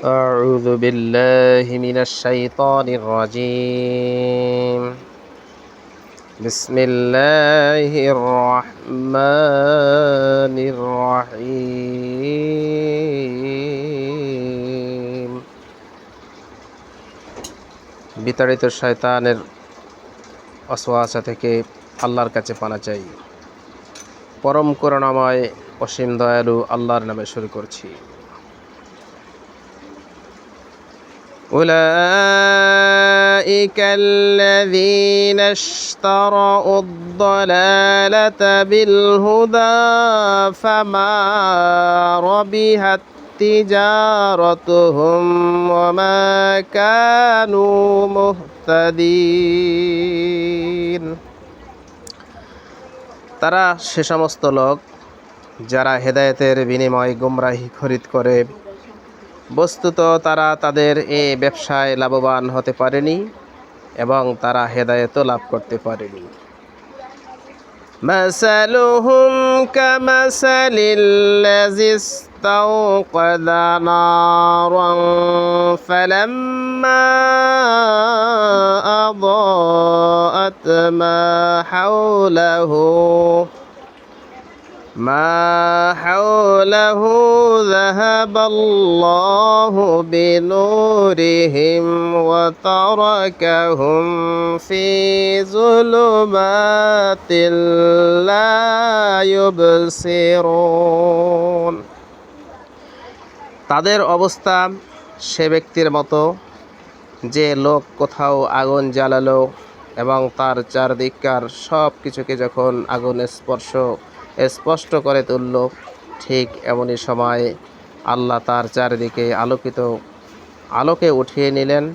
أعوذ بالله من الشيطان الرجيم بسم الله الرحمن الرحيم বিতাড়িত শয়তানের অসোয়াশা থেকে আল্লাহর কাছে পানা চাই পরম করুণাময় অসীম দয়ালু আল্লাহর নামে শুরু করছি أولئك الذين اشتروا الضلالة بالهدى فما ربحت تجارتهم وما كانوا مهتدين তারা সে সমস্ত লোক যারা হেদায়েতের বিনিময় গুমরাহি খরিদ করে বস্তুত তারা তাদের এ ব্যবসায় লাভবান হতে পারেনি এবং তারা হেদায়েতও লাভ করতে পারেনি مثلهم كمثل الذي استوقد نارا فلما أضاءت ما حوله ما حوله ذهب الله بنورهم وتركهم في ظلمات لا يبصرون তাদের অবস্থা সে ব্যক্তির মতো যে লোক কোথাও আগুন জ্বালালো এবং তার চারদিককার সব কিছুকে যখন আগুন স্পর্শ স্পষ্ট করে তুলল, ঠিক এমনই সময় আল্লাহ তার চারিদিকে আলোকিত, আলোকে উঠিয়ে নিলেন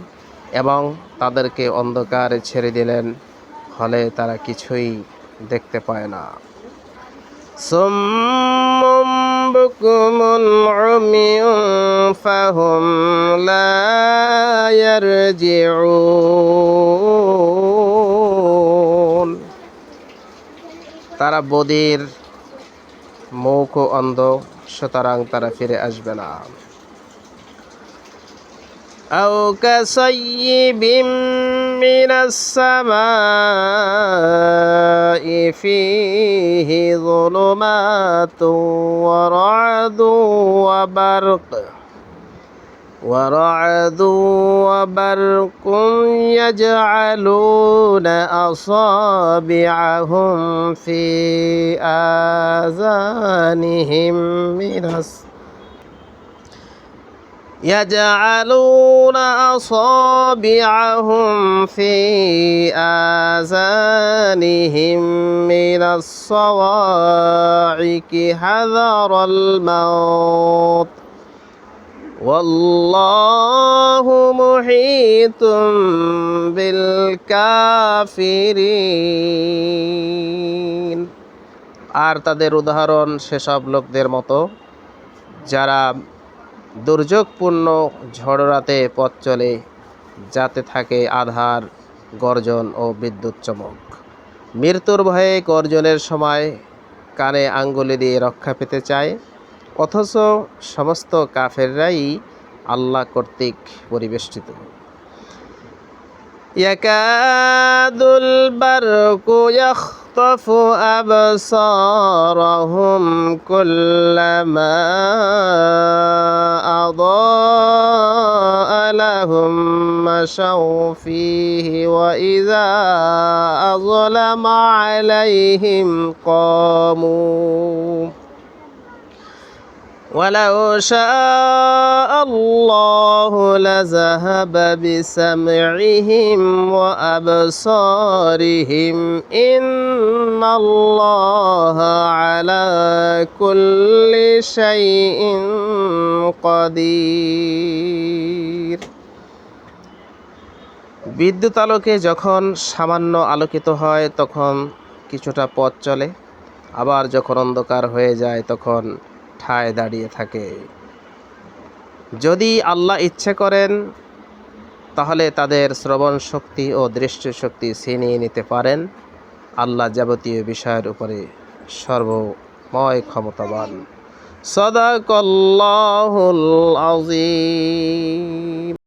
এবং তাদেরকে অন্ধকারে ছেড়ে দিলেন। ফলে তারা কিছুই দেখতে পায় না। তারা বদির মুখ ও অন্ধ সুতরাং তারা ফিরে আসবে না أو كصيب من السماء فيه ظلمات ورعد وبرق ورعد وبرق يجعلون أصابعهم في آذانهم من يجعلون أصابعهم في آذانهم من الصواعق. حذر الموت. والله محيط بالكافرين আর তাদের উদাহরণ সেসব লোকদের মতো যারা দুর্যোগপূর্ণ ঝড় রাতে পথ চলে যাতে থাকে আধার গর্জন ও বিদ্যুৎ চমক মৃত্যুর ভয়ে গর্জনের সময় কানে আঙ্গুলি দিয়ে রক্ষা পেতে চায় অথচ সমস্ত কাফেররাই আল্লাহ কর্তৃক পরিবেষ্টিত يكاد البرق يخطف أبصارهم كلما أضاء لهم مشوا فيه وإذا أظلم عليهم قاموا ولو شاء الله لذهب بسمعهم وأبصارهم إن الله على كل شيء قدير বিদ্যুৎ আলোকে যখন সামান্য আলোকিত হয় তখন কিছুটা পথ চলে আবার যখন অন্ধকার হয়ে যায় তখন ঠায় দাঁড়িয়ে থাকে। যদি আল্লাহ ইচ্ছে করেন, তাহলে তাদের শ্রবণ শক্তি ও দৃষ্টিশক্তি ছিনিয়ে নিতে পারেন। আল্লাহ যাবতীয় বিষয়ের উপরে সর্বময় ক্ষমতাবান। সদা কল্লাহ